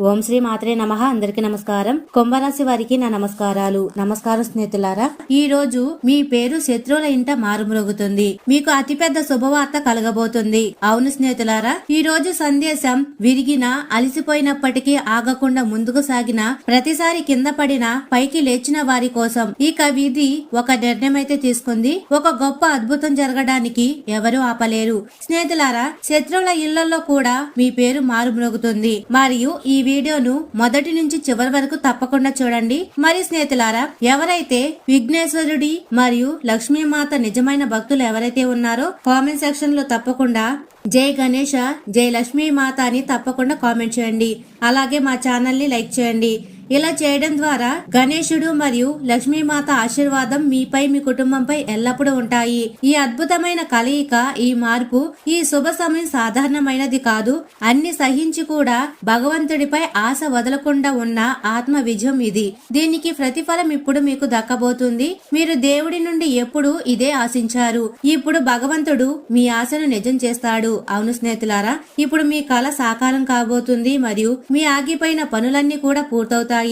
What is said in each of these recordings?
ఓం శ్రీ మాత్రే నమ. అందరికి నమస్కారం. కుంభరాశి వారికి నా నమస్కారాలు. నమస్కారం స్నేహితులారా ఈ రోజు మీ పేరు శత్రువుల ఇంట మారుమ్రోగుతుంది. మీకు అతిపెద్ద శుభవార్త కలగబోతుంది. అవును స్నేహితులారా ఈ రోజు సందేశం విరిగిన అలసిపోయినప్పటికీ ఆగకుండా ముందుకు సాగిన ప్రతిసారి కింద పడిన పైకి లేచిన వారి కోసం ఇక విధి ఒక నిర్ణయం అయితే తీసుకుంది. ఒక గొప్ప అద్భుతం జరగడానికి ఎవరు ఆపలేరు. స్నేహితులారా శత్రువుల ఇళ్ళలో కూడా మీ పేరు మారుమ్రోగుతుంది. మరియు ఈ వీడియోను మొదటి నుంచి చివరి వరకు తప్పకుండా చూడండి. మరి స్నేహితులారా ఎవరైతే విఘ్నేశ్వరుడి మరియు లక్ష్మీమాత నిజమైన భక్తులు ఎవరైతే ఉన్నారో కామెంట్ సెక్షన్లో తప్పకుండా జై గణేష జై లక్ష్మీ మాత అని తప్పకుండా కామెంట్ చేయండి. అలాగే మా ఛానల్ని లైక్ చేయండి. ఇలా చేయడం ద్వారా గణేశుడు మరియు లక్ష్మీమాత ఆశీర్వాదం మీపై మీ కుటుంబంపై ఎల్లప్పుడూ ఉంటాయి. ఈ అద్భుతమైన కలయిక ఈ మార్పు ఈ శుభ సమయం సాధారణమైనది కాదు. అన్ని సహించి కూడా భగవంతుడిపై ఆశ వదలకుండా ఉన్న ఆత్మ విజయం ఇది. దీనికి ప్రతిఫలం ఇప్పుడు మీకు దక్కబోతుంది. మీరు దేవుడి నుండి ఎప్పుడు ఇదే ఆశించారు. ఇప్పుడు భగవంతుడు మీ ఆశను నిజం చేస్తాడు. అవును స్నేహితులారా ఇప్పుడు మీ కళ సాకారం కాబోతుంది మరియు మీ ఆగిపోయిన పనులన్నీ కూడా పూర్తవుతాయి.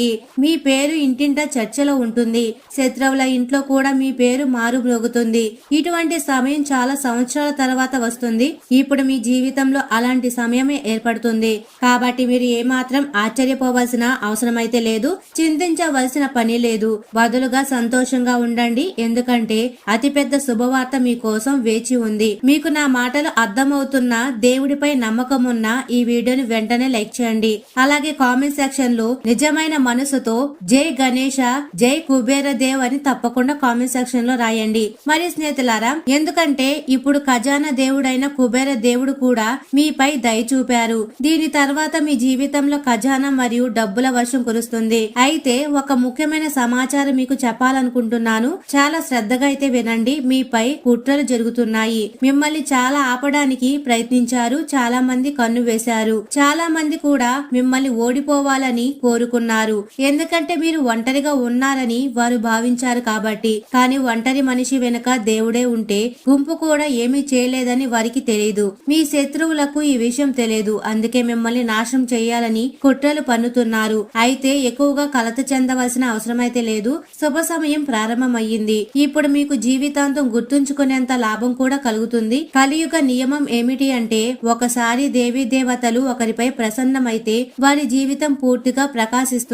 మీ పేరు ఇంటింట చర్చలో ఉంటుంది. శత్రువుల ఇంట్లో కూడా మీ పేరు మారుమ్రోగుతుంది ఇటువంటి సమయం చాలా సంవత్సరాల తర్వాత వస్తుంది. ఇప్పుడు మీ జీవితంలో అలాంటి సమయమే ఏర్పడుతుంది. కాబట్టి మీరు ఏమాత్రం ఆశ్చర్యపోవాల్సిన అవసరమైతే లేదు. చింతించవలసిన పని లేదు. బదులుగా సంతోషంగా ఉండండి. ఎందుకంటే అతిపెద్ద శుభవార్త మీకోసం వేచి ఉంది. మీకు నా మాటలు అర్థమవుతున్న దేవుడిపై నమ్మకం ఉన్న ఈ వీడియోని వెంటనే లైక్ చేయండి. అలాగే కామెంట్ సెక్షన్లో నిజమైన మనసుతో జై గణేష జై కుబేర దేవ్ అని తప్పకుండా కామెంట్ సెక్షన్లో రాయండి. మరి స్నేహితులారా ఎందుకంటే ఇప్పుడు ఖజానా దేవుడైన కుబేర దేవుడు కూడా మీపై దయ చూపారు. దీని తర్వాత మీ జీవితంలో ఖజానా మరియు డబ్బుల వర్షం కురుస్తుంది. అయితే ఒక ముఖ్యమైన సమాచారం మీకు చెప్పాలనుకుంటున్నాను. చాలా శ్రద్ధగా అయితే వినండి. మీపై కుట్రలు జరుగుతున్నాయి. మిమ్మల్ని చాలా ఆపడానికి ప్రయత్నించారు. చాలా మంది కన్ను వేశారు. చాలా మంది కూడా మిమ్మల్ని ఓడిపోవాలని కోరుకున్నారు. ఎందుకంటే మీరు ఒంటరిగా ఉన్నారని వారు భావించారు కాబట్టి. కానీ ఒంటరి మనిషి వెనుక దేవుడే ఉంటే గుంపు కూడా ఏమీ చేయలేదని వారికి తెలియదు మీ శత్రువులకు ఈ విషయం తెలియదు అందుకే మిమ్మల్ని నాశనం చేయాలని కుట్రలు పన్నుతున్నారు. అయితే ఎక్కువగా కలత చెందవలసిన అవసరమైతే లేదు. శుభ సమయం ప్రారంభమయ్యింది. ఇప్పుడు మీకు జీవితాంతం గుర్తుంచుకునేంత లాభం కూడా కలుగుతుంది. కలియుగ నియమం ఏమిటి అంటే ఒకసారి దేవీ దేవతలు ఒకరిపై ప్రసన్నమైతే వారి జీవితం పూర్తిగా ప్రకాశిస్తుంది.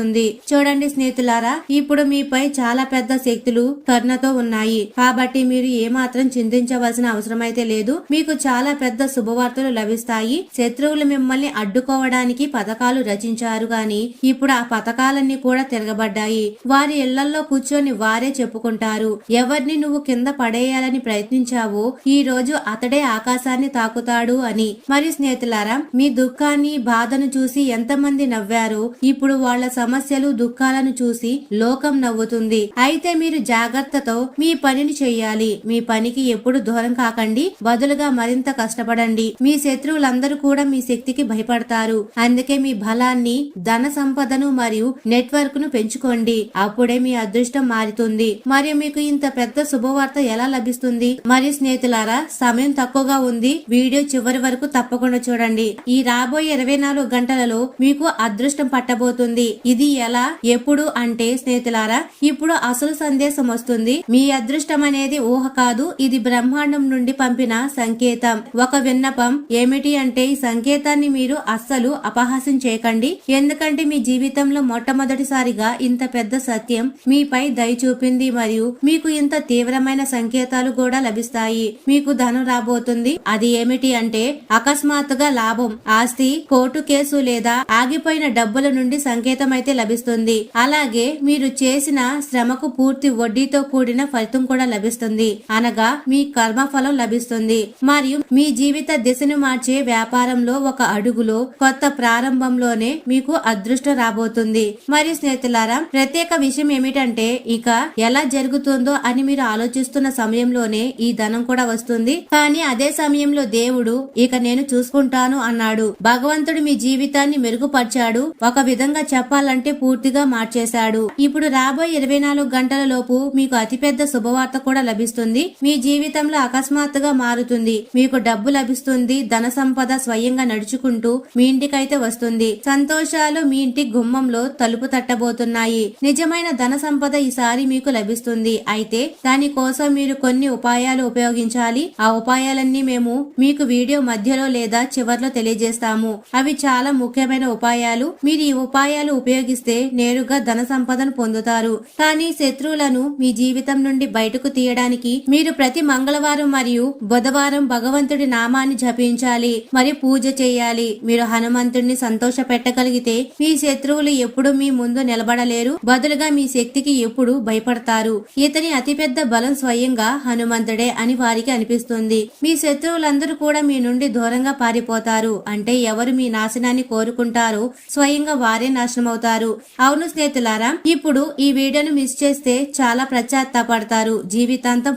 చూడండి స్నేహితులారా ఇప్పుడు మీపై చాలా పెద్ద శక్తులు కర్ణతో ఉన్నాయి. కాబట్టి మీరు ఏమాత్రం చింతించవలసిన అవసరం అయితే లేదు. మీకు చాలా పెద్ద శుభవార్తలు లభిస్తాయి. శత్రువులు మిమ్మల్ని అడ్డుకోవడానికి పథకాలు రచించారు గాని ఇప్పుడు ఆ పథకాలన్నీ కూడా తిరగబడ్డాయి. వారి ఇళ్ళలో కూర్చొని వారే చెప్పుకుంటారు. ఎవరిని నువ్వు కింద పడేయాలని ప్రయత్నించావో ఈ రోజు అతడే ఆకాశాన్ని తాకుతాడు అని. మరి స్నేహితులారా మీ దుఃఖాన్ని బాధను చూసి ఎంతమంది నవ్వారో ఇప్పుడు వాళ్ళ సమస్యలు దుఃఖాలను చూసి లోకం నవ్వుతుంది. అయితే మీరు జాగ్రత్తతో మీ పనిని చెయ్యాలి మీ పనికి ఎప్పుడు దూరం కాకండి. బదులుగా మరింత కష్టపడండి. మీ శత్రువులందరూ కూడా మీ శక్తికి భయపడతారు. అందుకే మీ బలాన్ని ధన సంపదను మరియు నెట్వర్క్ను పెంచుకోండి. అప్పుడే మీ అదృష్టం మారుతుంది. మరియు మీకు ఇంత పెద్ద శుభవార్త ఎలా లభిస్తుంది? మరియు స్నేహితులారా సమయం తక్కువగా ఉంది. వీడియో చివరి వరకు తప్పకుండా చూడండి. ఈ రాబోయే ఇరవై నాలుగు గంటలలో మీకు అదృష్టం పట్టబోతుంది. ఇది ఇది ఎలా? ఎప్పుడు? అంటే స్నేహితులారా ఇప్పుడు అసలు సందేశం వస్తుంది. మీ అదృష్టం అనేది ఊహ కాదు ఇది బ్రహ్మాండం నుండి పంపిన సంకేతం. ఒక విన్నపం ఏమిటి అంటే ఈ సంకేతాన్ని మీరు అస్సలు అపహాసం చేయకండి. ఎందుకంటే మీ జీవితంలో మొట్టమొదటిసారిగా ఇంత పెద్ద సత్యం మీపై దయ చూపింది మరియు మీకు ఇంత తీవ్రమైన సంకేతాలు కూడా లభిస్తాయి. మీకు ధనం రాబోతుంది. అది ఏమిటి అంటే అకస్మాత్తుగా లాభం ఆస్తి కోర్టు కేసు లేదా ఆగిపోయిన డబ్బుల నుండి సంకేతం అయితే లభిస్తుంది. అలాగే మీరు చేసిన శ్రమకు పూర్తి వడ్డీతో కూడిన ఫలితం కూడా లభిస్తుంది. అనగా మీ కర్మఫలం లభిస్తుంది. మరియు మీ జీవిత దిశను మార్చే వ్యాపారంలో ఒక అడుగులో కొత్త ప్రారంభంలోనే మీకు అదృష్టం రాబోతుంది. మరియు స్నేహితులారా ప్రత్యేక విషయం ఏమిటంటే ఇక ఎలా జరుగుతుందో అని మీరు ఆలోచిస్తున్న సమయంలోనే ఈ ధనం కూడా వస్తుంది. కానీ అదే సమయంలో దేవుడు ఇక నేను చూసుకుంటాను అన్నాడు. భగవంతుడు మీ జీవితాన్ని మెరుగుపరిచాడు. ఒక విధంగా చెప్పాలంటే కంటే పూర్తిగా మార్చేశాడు. ఇప్పుడు రాబోయే ఇరవై నాలుగు గంటల లోపు మీకు అతిపెద్ద శుభవార్త కూడా లభిస్తుంది. మీ జీవితంలో అకస్మాత్తుగా మారుతుంది. మీకు డబ్బు లభిస్తుంది. ధన సంపద స్వయంగా నడుచుకుంటూ మీ ఇంటికైతే వస్తుంది. సంతోషాలు మీ ఇంటి గుమ్మంలో తలుపు తట్టబోతున్నాయి. నిజమైన ధన సంపద ఈసారి మీకు లభిస్తుంది. అయితే దాని కోసం మీరు కొన్ని ఉపాయాలు ఉపయోగించాలి. ఆ ఉపాయాలన్నీ మేము మీకు వీడియో మధ్యలో లేదా చివర్లో తెలియజేస్తాము. అవి చాలా ముఖ్యమైన ఉపాయాలు. మీరు ఈ ఉపాయాలు ఉపయోగిస్తే నేరుగా ధన సంపదను పొందుతారు. కానీ శత్రువులను మీ జీవితం నుండి బయటకు తీయడానికి మీరు ప్రతి మంగళవారం మరియు బుధవారం భగవంతుడి నామాన్ని జపించాలి. మరియు పూజ చేయాలి. మీరు హనుమంతుడిని సంతోష పెట్టగలిగితే మీ శత్రువులు ఎప్పుడు మీ ముందు నిలబడలేరు. బదులుగా మీ శక్తికి ఎప్పుడు భయపడతారు. ఇతని అతిపెద్ద బలం స్వయంగా హనుమంతుడే అని వారికి అనిపిస్తుంది. మీ శత్రువులందరూ కూడా మీ నుండి దూరంగా పారిపోతారు. అంటే ఎవరు మీ నాశనాన్ని కోరుకుంటారో స్వయంగా వారే నాశనమవుతారు. అవును స్నేహితులారా ఇప్పుడు ఈ వీడియోను మిస్ చేస్తే చాలా పడతారు జీవితాంతం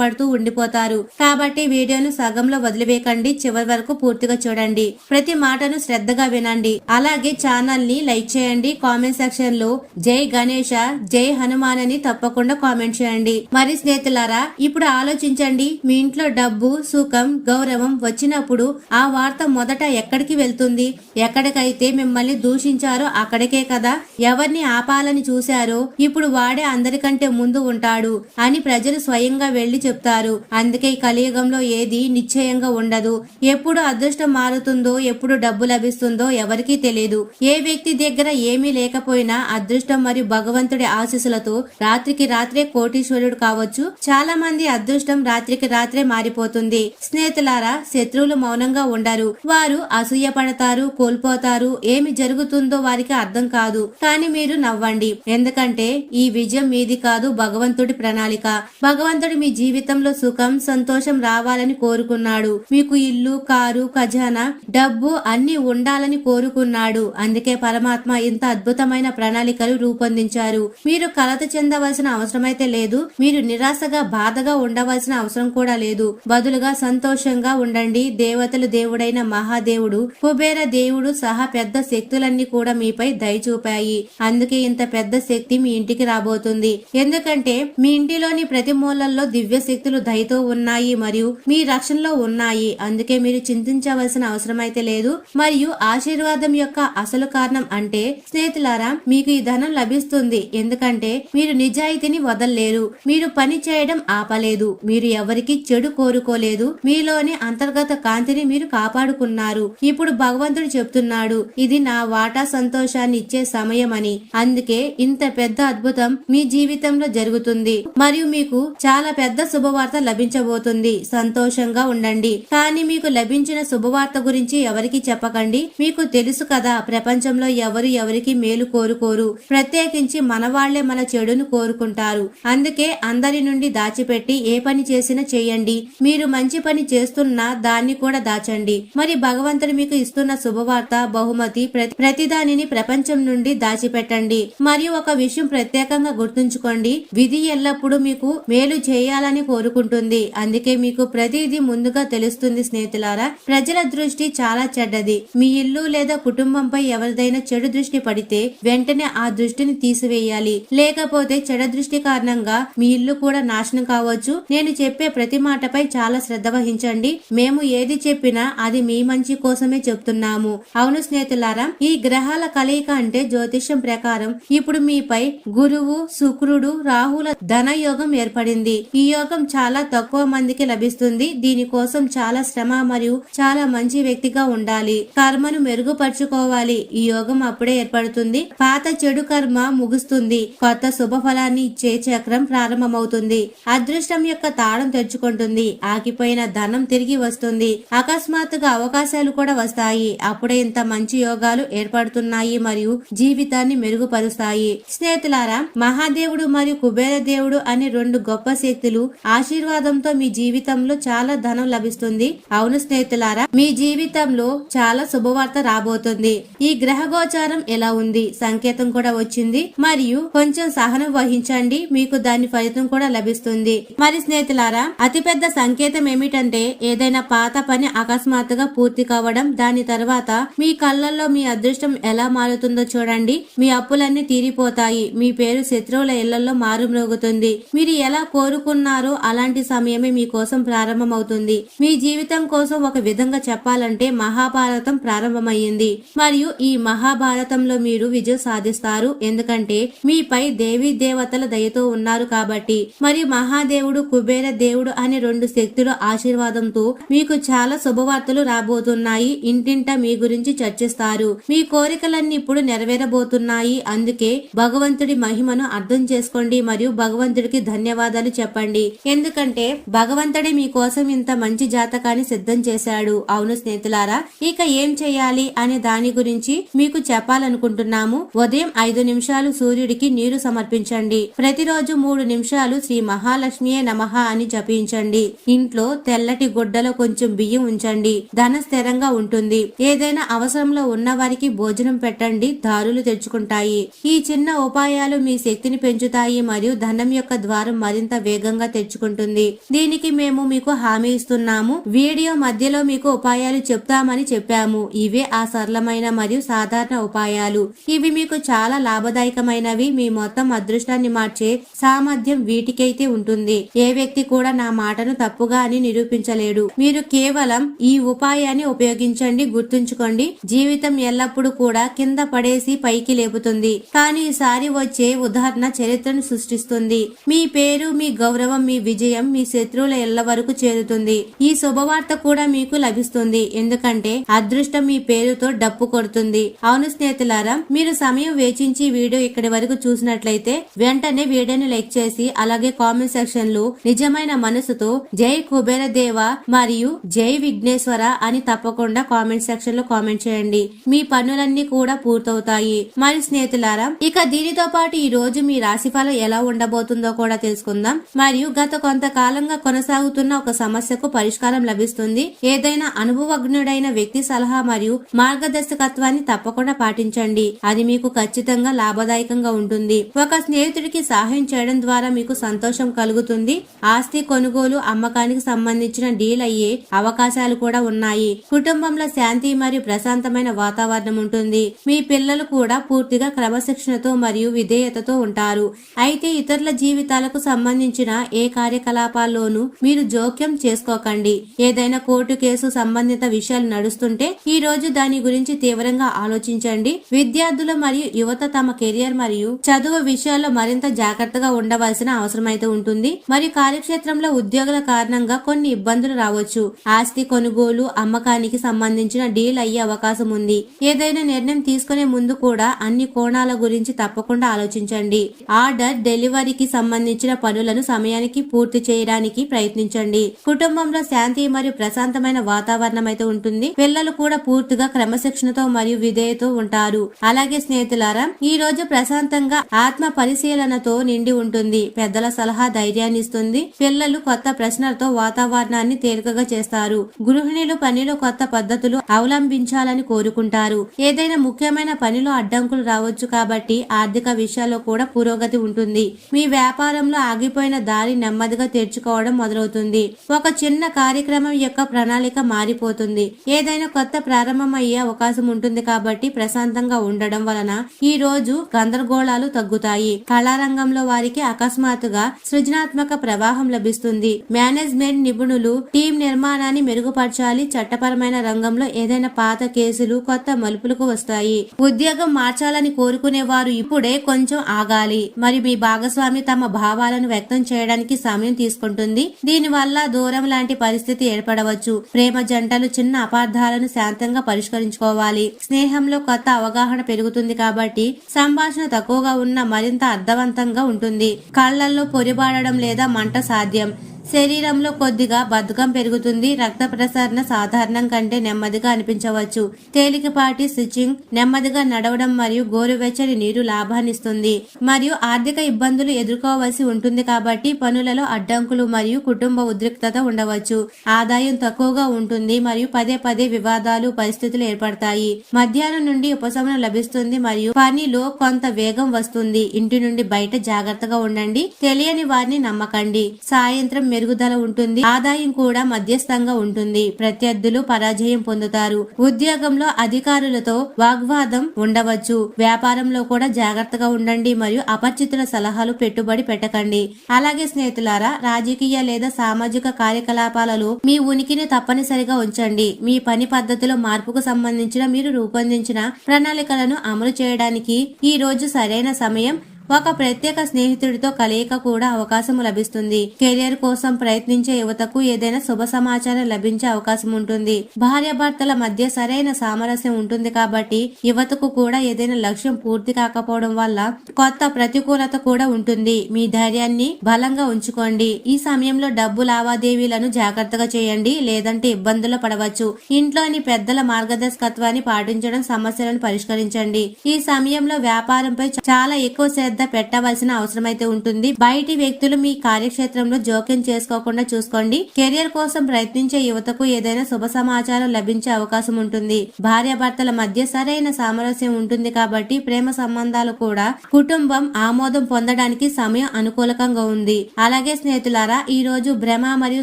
పడుతూ ఉండిపోతారు. కాబట్టి వీడియోను సగంలో వదిలివేయకండి. చివరి వరకు పూర్తిగా చూడండి. ప్రతి మాటను శ్రద్ధగా వినండి. అలాగే ఛానల్ని లైక్ చేయండి. కామెంట్ సెక్షన్లో జై గణేష జై హనుమాన్ అని తప్పకుండా కామెంట్ చేయండి. మరి స్నేహితులారా ఇప్పుడు ఆలోచించండి. మీ ఇంట్లో డబ్బు సుఖం గౌరవం వచ్చినప్పుడు ఆ వార్త మొదట ఎక్కడికి వెళ్తుంది? ఎక్కడికైతే మిమ్మల్ని దూషించారో అక్కడికి కదా ఎవరిని ఆపాలని చూశారో ఇప్పుడు వాడే అందరికంటే ముందు ఉంటాడు అని ప్రజలు స్వయంగా వెళ్ళి చెప్తారు. అందుకే ఈ కలియుగంలో ఏది నిశ్చయంగా ఉండదు. ఎప్పుడు అదృష్టం మారుతుందో ఎప్పుడు డబ్బు లభిస్తుందో ఎవరికీ తెలియదు ఏ వ్యక్తి దగ్గర ఏమీ లేకపోయినా అదృష్టం మరియు భగవంతుడి ఆశీస్సులతో రాత్రికి రాత్రే కోటీశ్వరుడు కావచ్చు. చాలా మంది అదృష్టం రాత్రికి రాత్రే మారిపోతుంది. స్నేహితులారా శత్రువులు మౌనంగా ఉండరు. వారు అసూయ పడతారు కోల్పోతారు. ఏమి జరుగుతుందో వారికి అర్థం కాదు. కానీ మీరు నవ్వండి. ఎందుకంటే ఈ విజయం మీది కాదు భగవంతుడి ప్రణాళిక. భగవంతుడు మీ జీవితంలో సుఖం సంతోషం రావాలని కోరుకున్నాడు. మీకు ఇల్లు కారు ఖజానా డబ్బు అన్ని ఉండాలని కోరుకున్నాడు. అందుకే పరమాత్మ ఇంత అద్భుతమైన ప్రణాళికలు రూపొందించారు. మీరు కలత చెందవలసిన అవసరమైతే లేదు. మీరు నిరాశగా బాధగా ఉండవలసిన అవసరం కూడా లేదు. బదులుగా సంతోషంగా ఉండండి. దేవతలు దేవుడైన మహాదేవుడు కుబేర దేవుడు సహా పెద్ద శక్తులన్నీ కూడా మీపై దయ చూపాయి. అందుకే ఇంత పెద్ద శక్తి మీ ఇంటికి రాబోతుంది. ఎందుకంటే మీ ఇంటిలోని ప్రతి మూలల్లో దివ్య శక్తులు దయతో ఉన్నాయి మరియు మీ రక్షణలో ఉన్నాయి. అందుకే మీరు చింతించవలసిన అవసరం అయితే లేదు. మరియు ఆశీర్వాదం యొక్క అసలు కారణం అంటే స్నేహితులారా మీకు ఈ ధనం లభిస్తుంది. ఎందుకంటే మీరు నిజాయితీని వదల్లేరు. మీరు పని చేయడం ఆపలేదు. మీరు ఎవరికి చెడు కోరుకోలేదు. మీలోని అంతర్గత కాంతిని మీరు కాపాడుకున్నారు. ఇప్పుడు భగవంతుడు చెప్తున్నాడు ఇది నా వాటా సంతోషాన్ని ఇచ్చే సమయం అని అందుకే ఇంత పెద్ద అద్భుతం మీ జీవితంలో జరుగుతుంది. మరియు మీకు చాలా పెద్ద శుభవార్త లభించబోతుంది. సంతోషంగా ఉండండి. కానీ మీకు లభించిన శుభవార్త గురించి ఎవరికి చెప్పకండి. మీకు తెలుసు కదా ప్రపంచంలో ఎవరు ఎవరికి మేలు కోరుకోరు. ప్రత్యేకించి మనవాళ్ళే మన చెడును కోరుకుంటారు. అందుకే అందరి నుండి దాచిపెట్టి ఏ పని చేసినా చేయండి. మీరు మంచి పని చేస్తున్నా దాన్ని కూడా దాచండి. మరి భగవంతుడు మీకు ఇస్తున్న శుభవార్త బహుమతి ప్రతి ప్రతిదానిని ప్రపంచ నుండి దాచిపెట్టండి. మరియు ఒక విషయం ప్రత్యేకంగా గుర్తుంచుకోండి. విధి ఎల్లప్పుడూ మీకు మేలు చేయాలని కోరుకుంటుంది. అందుకే మీకు ప్రతిదీ ముందుగా తెలుస్తుంది స్నేహితులారా. ప్రజల దృష్టి చాలా చెడ్డది. మీ ఇల్లు లేదా కుటుంబంపై ఎవరిదైనా చెడు దృష్టి పడితే వెంటనే ఆ దృష్టిని తీసివేయాలి. లేకపోతే చెడ దృష్టి కారణంగా మీ ఇల్లు కూడా నాశనం కావచ్చు. నేను చెప్పే ప్రతి మాటపై చాలా శ్రద్ధ వహించండి. మేము ఏది చెప్పినా అది మీ మంచి కోసమే చెప్తున్నాము. అవును స్నేహితులారా ఈ గ్రహాల కలయిక అంటే జ్యోతిష్యం ప్రకారం ఇప్పుడు మీపై గురువు శుక్రుడు రాహుల ధన యోగం ఏర్పడింది. ఈ యోగం చాలా తక్కువ మందికి లభిస్తుంది. దీనికోసం చాలా శ్రమ మరియు చాలా మంచి వ్యక్తిగా ఉండాలి. కర్మను మెరుగుపరుచుకోవాలి. ఈ యోగం అప్పుడే ఏర్పడుతుంది. పాత చెడు కర్మ ముగుస్తుంది. కొత్త శుభ ఫలాన్ని ఇచ్చే చక్రం ప్రారంభమవుతుంది. అదృష్టం యొక్క తాళం తెచ్చుకుంటుంది ఆగిపోయిన ధనం తిరిగి వస్తుంది. అకస్మాత్తుగా అవకాశాలు కూడా వస్తాయి. అప్పుడే ఇంత మంచి యోగాలు ఏర్పడుతున్నాయి మరియు మరియు జీవితాన్ని మెరుగుపరుస్తాయి. స్నేహితులారా మహాదేవుడు మరియు కుబేర దేవుడు అనే రెండు గొప్ప శక్తులు ఆశీర్వాదంతో మీ జీవితంలో చాలా ధనం లభిస్తుంది. అవును స్నేహితులారా మీ జీవితంలో చాలా శుభవార్త రాబోతుంది. ఈ గ్రహ గోచారం ఎలా ఉంది? సంకేతం కూడా వచ్చింది. మరియు కొంచెం సహనం వహించండి. మీకు దాని ఫలితం కూడా లభిస్తుంది. మరి స్నేహితులారా అతిపెద్ద సంకేతం ఏమిటంటే ఏదైనా పాత పని అకస్మాత్తుగా పూర్తి కావడం దాని తర్వాత మీ కళ్ళల్లో మీ అదృష్టం ఎలా మారుతుంది జరుగుతుందో చూడండి. మీ అప్పులన్నీ తీరిపోతాయి. మీ పేరు శత్రువుల ఇళ్ళలో మారుమ్రోగుతుంది. మీరు ఎలా కోరుకున్నారో అలాంటి సమయమే మీకోసం ప్రారంభమవుతుంది. మీ జీవితం కోసం ఒక విధంగా చెప్పాలంటే మహాభారతం ప్రారంభమయ్యింది. మరియు ఈ మహాభారతంలో మీరు విజయం సాధిస్తారు. ఎందుకంటే మీపై దేవీ దేవతల దయతో ఉన్నారు కాబట్టి. మరియు మహాదేవుడు కుబేర దేవుడు అనే రెండు శక్తుల ఆశీర్వాదంతో మీకు చాలా శుభవార్తలు రాబోతున్నాయి. ఇంటింట మీ గురించి చర్చిస్తారు. మీ కోరికలన్నీ ఇప్పుడు నెరవేరబోతున్నాయి. అందుకే భగవంతుడి మహిమను అర్థం చేసుకోండి మరియు భగవంతుడికి ధన్యవాదాలు చెప్పండి. ఎందుకంటే భగవంతుడే మీకోసం ఇంత మంచి జాతకాన్ని సిద్ధం చేశాడు. అవును స్నేహితులారా ఇక ఏం చేయాలి అనే దాని గురించి మీకు చెప్పాలనుకుంటున్నాము. ఉదయం ఐదు నిమిషాలు సూర్యుడికి నీరు సమర్పించండి. ప్రతిరోజు మూడు నిమిషాలు శ్రీ మహాలక్ష్మియే నమః అని జపించండి. ఇంట్లో తెల్లటి గుడ్డలో కొంచెం బియ్యం ఉంచండి. ధన స్థిరంగా ఉంటుంది. ఏదైనా అవసరంలో ఉన్న వారికి భోజనం పెట్టండి. దారులు తెచ్చుకుంటాయి ఈ చిన్న ఉపాయాలు మీ శక్తిని పెంచుతాయి మరియు ధనం యొక్క ద్వారం మరింత వేగంగా తెచ్చుకుంటుంది. దీనికి మేము మీకు హామీ ఇస్తున్నాము. వీడియో మధ్యలో మీకు ఉపాయాలు చెప్తామని చెప్పాము. ఇవే ఆ సరళమైన మరియు సాధారణ ఉపాయాలు. ఇవి మీకు చాలా లాభదాయకమైనవి. మీ మొత్తం అదృష్టాన్ని మార్చే సామర్థ్యం వీటికైతే ఉంటుంది. ఏ వ్యక్తి కూడా నా మాటను తప్పుగా అని నిరూపించలేడు. మీరు కేవలం ఈ ఉపాయాన్ని ఉపయోగించండి గుర్తుంచుకోండి. జీవితం ఎల్లప్పుడూ కూడా కింద పడేసి పైకి లేపుతుంది. కానీ ఈసారి వచ్చే ఉదాహరణ చరిత్రను సృష్టిస్తుంది. మీ పేరు మీ గౌరవం మీ విజయం మీ శత్రువుల ఎల్ల వరకు చేరుతుంది. ఈ శుభవార్త కూడా మీకు లభిస్తుంది. ఎందుకంటే అదృష్టం మీ పేరుతో డప్పు కొడుతుంది. అవును స్నేహితులారా మీరు సమయం వేచించి వీడియో ఇక్కడి వరకు చూసినట్లయితే వెంటనే వీడియోని లైక్ చేసి అలాగే కామెంట్ సెక్షన్లో నిజమైన మనసుతో జై కుబేర దేవ మరియు జై విఘ్నేశ్వర అని తప్పకుండా కామెంట్ సెక్షన్లో కామెంట్ చేయండి. మీ పనులన్నీ కూడా పూర్తవుతాయి మరి స్నేహితులారా ఇక దీనితో పాటు ఈ రోజు మీ రాశిఫలం ఎలా ఉండబోతుందో కూడా తెలుసుకుందాం. మరియు గత కొంతకాలంగా కొనసాగుతున్న ఒక సమస్యకు పరిష్కారం లభిస్తుంది. ఏదైనా అనుభవజ్ఞుడైన వ్యక్తి సలహా మరియు మార్గదర్శకత్వాన్ని తప్పకుండా పాటించండి. అది మీకు ఖచ్చితంగా లాభదాయకంగా ఉంటుంది. ఒక స్నేహితుడికి సహాయం చేయడం ద్వారా మీకు సంతోషం కలుగుతుంది. ఆస్తి కొనుగోలు అమ్మకానికి సంబంధించిన డీల్ అయ్యే అవకాశాలు కూడా ఉన్నాయి. కుటుంబంలో శాంతి మరియు ప్రశాంతమైన వాతావరణం ఉంటుంది. మీ పిల్లలు పిల్లలు కూడా పూర్తిగా క్రమశిక్షణతో మరియు విధేయతతో ఉంటారు. అయితే ఇతరుల జీవితాలకు సంబంధించిన ఏ కార్యకలాపాల్లోనూ మీరు జోక్యం చేసుకోకండి. ఏదైనా కోర్టు కేసు సంబంధిత విషయాలు నడుస్తుంటే ఈ రోజు దాని గురించి తీవ్రంగా ఆలోచించండి. విద్యార్థులు మరియు యువత తమ కెరియర్ మరియు చదువు విషయాల్లో మరింత జాగ్రత్తగా ఉండవలసిన అవసరం అయితే ఉంటుంది. మరియు కార్యక్షేత్రంలో ఉద్యోగుల కారణంగా కొన్ని ఇబ్బందులు రావచ్చు. ఆస్తి కొనుగోలు అమ్మకానికి సంబంధించిన డీల్ అయ్యే అవకాశం ఉంది. ఏదైనా నిర్ణయం తీసుకునే ముందు కూడా అన్ని కోణాల గురించి తప్పకుండా ఆలోచించండి. ఆర్డర్ డెలివరీకి సంబంధించిన పనులను సమయానికి పూర్తి చేయడానికి ప్రయత్నించండి. కుటుంబంలో శాంతి మరియు ప్రశాంతమైన వాతావరణం అయితే ఉంటుంది. పిల్లలు కూడా పూర్తిగా క్రమశిక్షణతో మరియు విధేయతో ఉంటారు. అలాగే స్నేహితులారా ఈ రోజు ప్రశాంతంగా ఆత్మ పరిశీలనతో నిండి ఉంటుంది. పెద్దల సలహా ధైర్యాన్ని ఇస్తుంది. పిల్లలు కొత్త ప్రశ్నలతో వాతావరణాన్ని తేలికగా చేస్తారు. గృహిణులు పనిలో కొత్త పద్ధతులు అవలంబించాలని కోరుకుంటారు. ఏదైనా ముఖ్యమైన పనిలో అడ్డంకులు రావచ్చు కాబట్టి ఆర్థిక విషయాల్లో కూడా పురోగతి ఉంటుంది. మీ వ్యాపారంలో ఆగిపోయిన దారి నెమ్మదిగా తెరుచుకోవడం మొదలవుతుంది. ఒక చిన్న కార్యక్రమం యొక్క ప్రణాళిక మారిపోతుంది. ఏదైనా కొత్త ప్రారంభం అయ్యే అవకాశం ఉంటుంది కాబట్టి ప్రశాంతంగా ఉండడం వలన ఈ రోజు గందరగోళాలు తగ్గుతాయి. కళారంగంలో వారికి అకస్మాత్తుగా సృజనాత్మక ప్రవాహం లభిస్తుంది. మేనేజ్మెంట్ నిపుణులు టీం నిర్మాణాన్ని మెరుగుపరచాలి. చట్టపరమైన రంగంలో ఏదైనా పాత కేసులు కొత్త మలుపులకు వస్తాయి. ఉద్యోగం మార్చాలని కోరుకునేవారు ఇప్పుడే కొంచెం ఆగాలి. మరి మీ భాగస్వామి తమ భావాలను వ్యక్తం చేయడానికి సమయం తీసుకుంటుంది. దీనివల్ల దూరం లాంటి పరిస్థితి ఏర్పడవచ్చు. ప్రేమ జంటలు చిన్న అపార్థాలను శాంతంగా పరిష్కరించుకోవాలి. స్నేహంలో కొత్త అవగాహన పెరుగుతుంది కాబట్టి సంభాషణ తక్కువగా ఉన్న మరింత అర్థవంతంగా ఉంటుంది. కళ్ళల్లో పొరిబాడడం లేదా మంట సాధ్యం. శరీరంలో కొద్దిగా బద్ధకం పెరుగుతుంది. రక్త ప్రసరణ సాధారణం కంటే నెమ్మదిగా అనిపించవచ్చు. తేలికపాటి స్విచ్చింగ్ నెమ్మదిగా నడవడం మరియు గోరువెచ్చని నీరు లాభాన్నిస్తుంది మరియు ఆర్థిక ఇబ్బందులు ఎదుర్కోవలసి ఉంటుంది కాబట్టి పనులలో అడ్డంకులు మరియు కుటుంబ ఉద్రిక్తత ఉండవచ్చు. ఆదాయం తక్కువగా ఉంటుంది మరియు పదే పదే వివాదాలు పరిస్థితులు ఏర్పడతాయి. మధ్యాహ్నం నుండి ఉపశమనం లభిస్తుంది మరియు పనిలో కొంత వేగం వస్తుంది. ఇంటి నుండి బయట జాగ్రత్తగా ఉండండి. తెలియని వారిని నమ్మకండి. సాయంత్రం మెరుగుదల ఉంటుంది. ఆదాయం కూడా మధ్యస్థంగా ఉంటుంది. ప్రత్యర్థులు పరాజయం పొందుతారు. ఉద్యోగంలో అధికారులతో వాగ్వాదం ఉండవచ్చు. వ్యాపారంలో కూడా జాగ్రత్తగా ఉండండి మరియు అపరిచితుల సలహాలు పెట్టుబడి పెట్టకండి. అలాగే స్నేహితులారా రాజకీయ లేదా సామాజిక కార్యకలాపాలలో మీ ఉనికిని తప్పనిసరిగా ఉంచండి. మీ పని పద్ధతిలో మార్పుకు సంబంధించిన మీరు రూపొందించిన ప్రణాళికలను అమలు చేయడానికి ఈ రోజు సరైన సమయం ఒక ప్రత్యేక స్నేహితుడితో కలయిక కూడా అవకాశం లభిస్తుంది. కెరియర్ కోసం ప్రయత్నించే యువతకు ఏదైనా శుభ సమాచారం లభించే అవకాశం ఉంటుంది. భార్యాభర్తల మధ్య సరైన సామరస్యం ఉంటుంది కాబట్టి యువతకు కూడా ఏదైనా లక్ష్యం పూర్తి కాకపోవడం వల్ల కొత్త ప్రతికూలత కూడా ఉంటుంది. మీ ధైర్యాన్ని బలంగా ఉంచుకోండి. ఈ సమయంలో డబ్బు లావాదేవీలను జాగ్రత్తగా చేయండి. లేదంటే ఇబ్బందులు పడవచ్చు. ఇంట్లోని పెద్దల మార్గదర్శకత్వాన్ని పాటించడం సమస్యలను పరిష్కరించండి. ఈ సమయంలో వ్యాపారంపై చాలా ఎక్కువ శ్రద్ధ పెట్టవలసిన అవసరమైతే ఉంటుంది. బయటి వ్యక్తులు మీ కార్యక్షేత్రంలో జోక్యం చేసుకోకుండా చూసుకోండి. కెరియర్ కోసం ప్రయత్నించే యువతకు ఏదైనా శుభ సమాచారం లభించే అవకాశం ఉంటుంది. భార్యాభర్తల మధ్య సరైన సామరస్యం ఉంటుంది కాబట్టి ప్రేమ సంబంధాలు కూడా కుటుంబం ఆమోదం పొందడానికి సమయం అనుకూలకంగా ఉంది. అలాగే స్నేహితులారా ఈ రోజు భ్రమ మరియు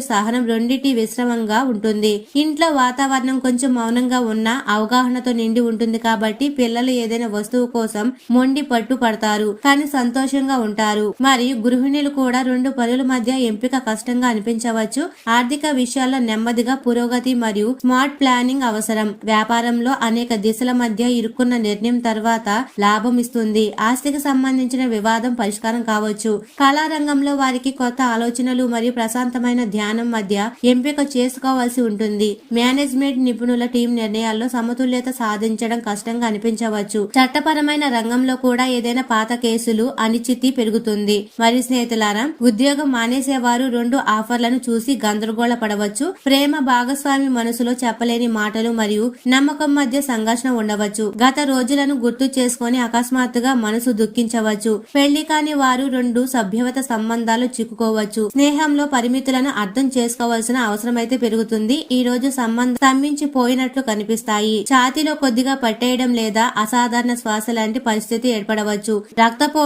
సహనం రెండింటి విశ్రమంగా ఉంటుంది. ఇంట్లో వాతావరణం కొంచెం మౌనంగా ఉన్న అవగాహనతో నిండి ఉంటుంది కాబట్టి పిల్లలు ఏదైనా వస్తువు కోసం మొండి పట్టు పడతారు. కానీ సంతోషంగా ఉంటారు. మరియు గృహిణులు కూడా రెండు పనుల మధ్య ఎంపిక కష్టంగా అనిపించవచ్చు. ఆర్థిక విషయాల్లో నెమ్మదిగా పురోగతి మరియు స్మార్ట్ ప్లానింగ్ అవసరం. వ్యాపారంలో అనేక దిశల మధ్య ఇరుక్కున్న నిర్ణయం తర్వాత లాభం ఇస్తుంది. ఆస్తికి సంబంధించిన వివాదం పరిష్కారం కావచ్చు. కళారంగంలో వారికి కొత్త ఆలోచనలు మరియు ప్రశాంతమైన ధ్యానం మధ్య ఎంపిక చేసుకోవాల్సి ఉంటుంది. మేనేజ్మెంట్ నిపుణుల టీం నిర్ణయాల్లో సమతుల్యత సాధించడం కష్టంగా అనిపించవచ్చు. చట్టపరమైన రంగంలో కూడా ఏదైనా పాత కేసులు అనిశ్చితి పెరుగుతుంది. మరి స్నేహితులారా ఉద్యోగం మానేసేవారు రెండు ఆఫర్లను చూసి గందరగోళ పడవచ్చు. ప్రేమ భాగస్వామి మనసులో చెప్పలేని మాటలు మరియు నమ్మకం మధ్య సంఘర్షణ ఉండవచ్చు. గత రోజులను గుర్తు చేసుకొని అకస్మాత్తుగా మనసు దుఃఖించవచ్చు. పెళ్ళి కాని వారు రెండు సభ్యవత సంబంధాలు చిక్కుకోవచ్చు. స్నేహంలో పరిమితులను అర్థం చేసుకోవాల్సిన అవసరమైతే పెరుగుతుంది. ఈ రోజు సంబంధం స్తంభించిపోయినట్లు కనిపిస్తాయి. ఛాతీలో కొద్దిగా పట్టేయడం లేదా అసాధారణ శ్వాస లాంటి పరిస్థితి ఏర్పడవచ్చు.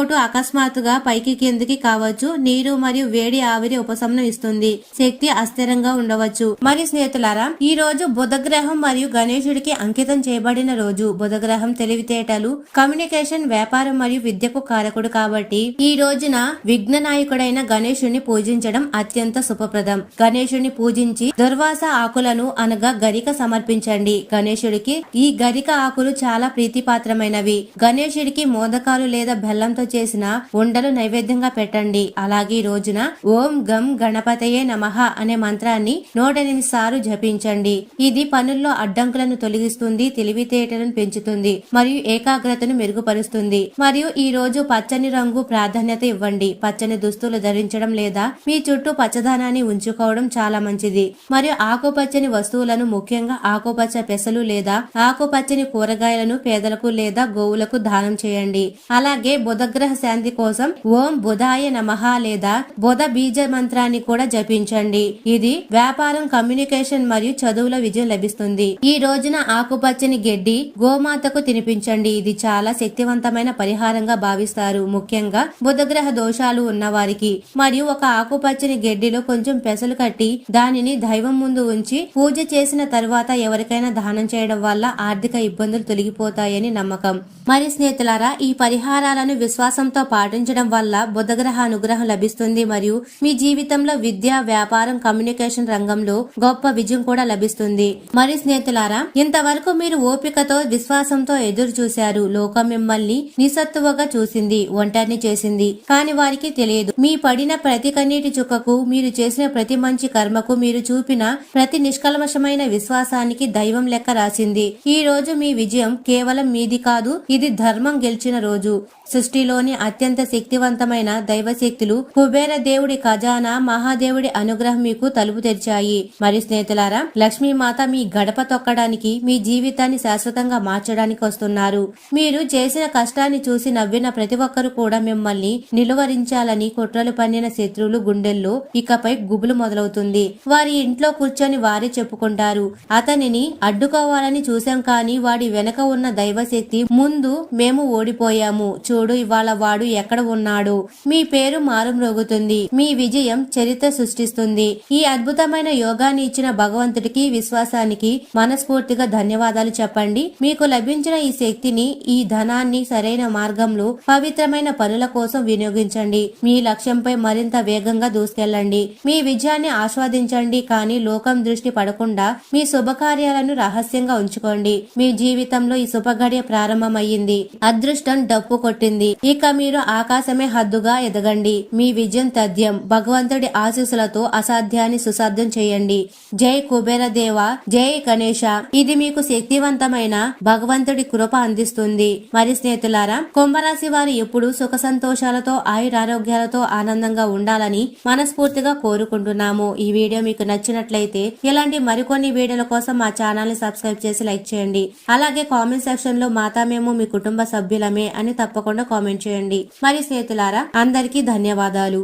రక్తపోటు అకస్మాత్తుగా పైకి కిందికి కావచ్చు. నీరు మరియు వేడి ఆవిరి ఉపశమనం ఇస్తుంది. శక్తి అస్థిరంగా ఉండవచ్చు. మరి స్నేహితులారా ఈ రోజు బుధగ్రహం మరియు గణేశుడికి అంకితం చేయబడిన రోజు. బుధగ్రహం తెలివితేటలు కమ్యూనికేషన్ వ్యాపారం మరియు విద్యకు కారకుడు కాబట్టి ఈ రోజున విఘ్న నాయకుడైన గణేశుని పూజించడం అత్యంత శుభప్రదం. గణేశుని పూజించి దుర్వాస ఆకులను అనగా గరిక సమర్పించండి. గణేశుడికి ఈ గరిక ఆకులు చాలా ప్రీతిపాత్రమైనవి. గణేశుడికి మోదకాలు లేదా బెల్లంతో చేసిన ఉండలు నైవేద్యంగా పెట్టండి. అలాగే ఈ రోజున ఓం గం గణపతయే నమః అనే మంత్రాన్ని నూటెనిమిది సార్లు జపించండి. ఇది పనుల్లో అడ్డంకులను తొలగిస్తుంది తెలివితేటలను పెంచుతుంది మరియు ఏకాగ్రతను మెరుగుపరుస్తుంది. మరియు ఈ రోజు పచ్చని రంగు ప్రాధాన్యత ఇవ్వండి. పచ్చని దుస్తులు ధరించడం లేదా మీ చుట్టూ పచ్చదనాన్ని ఉంచుకోవడం చాలా మంచిది. మరియు ఆకుపచ్చని వస్తువులను ముఖ్యంగా ఆకుపచ్చ పెసలు లేదా ఆకుపచ్చని కూరగాయలను పేదలకు లేదా గోవులకు దానం చేయండి. అలాగే బుధగ్రహ శాంతి కోసం ఓం బుధాయ నమః లేదా బుధ బీజ మంత్రాన్ని కూడా జపించండి. ఇది వ్యాపారం కమ్యూనికేషన్ మరియు చదువుల విజయం లభిస్తుంది. ఈ రోజున ఆకుపచ్చని గడ్డి గోమాతకు తినిపించండి. ఇది చాలా శక్తివంతమైన పరిహారంగా భావిస్తారు. ముఖ్యంగా బుధగ్రహ దోషాలు ఉన్న వారికి మరియు ఒక ఆకుపచ్చని గడ్డిలో కొంచెం పెసలు కట్టి దానిని దైవం ముందు ఉంచి పూజ చేసిన తరువాత ఎవరికైనా దానం చేయడం వల్ల ఆర్థిక ఇబ్బందులు తొలగిపోతాయని నమ్మకం. మరి స్నేహితులారా ఈ పరిహారాలను విశ్వాసంతో పాటించడం వల్ల బుధగ్రహ అనుగ్రహం లభిస్తుంది మరియు మీ జీవితంలో విద్య వ్యాపారం కమ్యూనికేషన్ రంగంలో గొప్ప విజయం కూడా లభిస్తుంది. మరి స్నేహితులారా ఇంతవరకు మీరు ఓపికతో విశ్వాసంతో ఎదురు చూశారు లోకం మిమ్మల్ని నిస్సత్తువగా చూసింది ఒంటరిని చేసింది. కాని వారికి తెలియదు. మీ పడిన ప్రతి కన్నీటి చుక్కకు మీరు చేసిన ప్రతి మంచి కర్మకు మీరు చూపిన ప్రతి నిష్కల్మషమైన విశ్వాసానికి దైవం లెక్క రాసింది. ఈ రోజు మీ విజయం కేవలం మీది కాదు ఇది ధర్మం గెలిచిన రోజు. సృష్టిలో సృష్టిలోని అత్యంత శక్తివంతమైన దైవశక్తులు కుబేర దేవుడి ఖజానా మహాదేవుడి అనుగ్రహం మీకు తలుపు తెరిచాయి. మరి స్నేహితులారా లక్ష్మీమాత మీ గడప తొక్కడానికి మీ జీవితాన్ని శాశ్వతంగా మార్చడానికి వస్తున్నారు. మీరు చేసిన కష్టాన్ని చూసి నవ్విన ప్రతి ఒక్కరు కూడా మిమ్మల్ని నిలువరించాలని కుట్రలు పన్నిన శత్రువులు గుండెల్లో ఇకపై గుబులు మొదలవుతుంది. వారి ఇంట్లో కూర్చొని వారే చెప్పుకుంటారు. అతనిని అడ్డుకోవాలని చూశాం కానీ వాడి వెనక ఉన్న దైవశక్తి ముందు మేము ఓడిపోయాము. చూడు ఇవాళ ఇవాళ వాడు ఎక్కడ ఉన్నాడు? మీ పేరు మారుమ్రోగుతుంది మీ విజయం చరిత్ర సృష్టిస్తుంది. ఈ అద్భుతమైన యోగాన్ని ఇచ్చిన భగవంతుడికి విశ్వాసానికి మనస్ఫూర్తిగా ధన్యవాదాలు చెప్పండి. మీకు లభించిన ఈ శక్తిని ఈ ధనాన్ని సరైన మార్గంలో పవిత్రమైన పనుల కోసం వినియోగించండి. మీ లక్ష్యంపై మరింత వేగంగా దూసుకెళ్ళండి. మీ విజయాన్ని ఆస్వాదించండి కానీ లోకం దృష్టి పడకుండా మీ శుభకార్యాలను రహస్యంగా ఉంచుకోండి. మీ జీవితంలో ఈ శుభగడియ ప్రారంభమయ్యింది. అదృష్టం డప్పు కొట్టింది. ఇక మీరు ఆకాశమే హద్దుగా ఎదగండి. మీ విజయం తథ్యం. భగవంతుడి ఆశీస్సులతో అసాధ్యాన్ని సుసాధ్యం చేయండి. జై కుబేర దేవ జై గణేష ఇది మీకు శక్తివంతమైన భగవంతుడి కృప అందిస్తుంది. మరి స్నేహితులారా కుంభరాశి వారు ఎప్పుడు సుఖ సంతోషాలతో ఆయురారోగ్యాలతో ఆనందంగా ఉండాలని మనస్ఫూర్తిగా కోరుకుంటున్నాము. ఈ వీడియో మీకు నచ్చినట్లయితే ఇలాంటి మరికొన్ని వీడియోల కోసం మా ఛానల్ని సబ్స్క్రైబ్ చేసి లైక్ చేయండి. అలాగే కామెంట్ సెక్షన్లో మాతా మేము మీ కుటుంబ సభ్యులమే అని తప్పకుండా కామెంట్ చేయండి. మరి స్నేహితులారా అందరికీ ధన్యవాదాలు.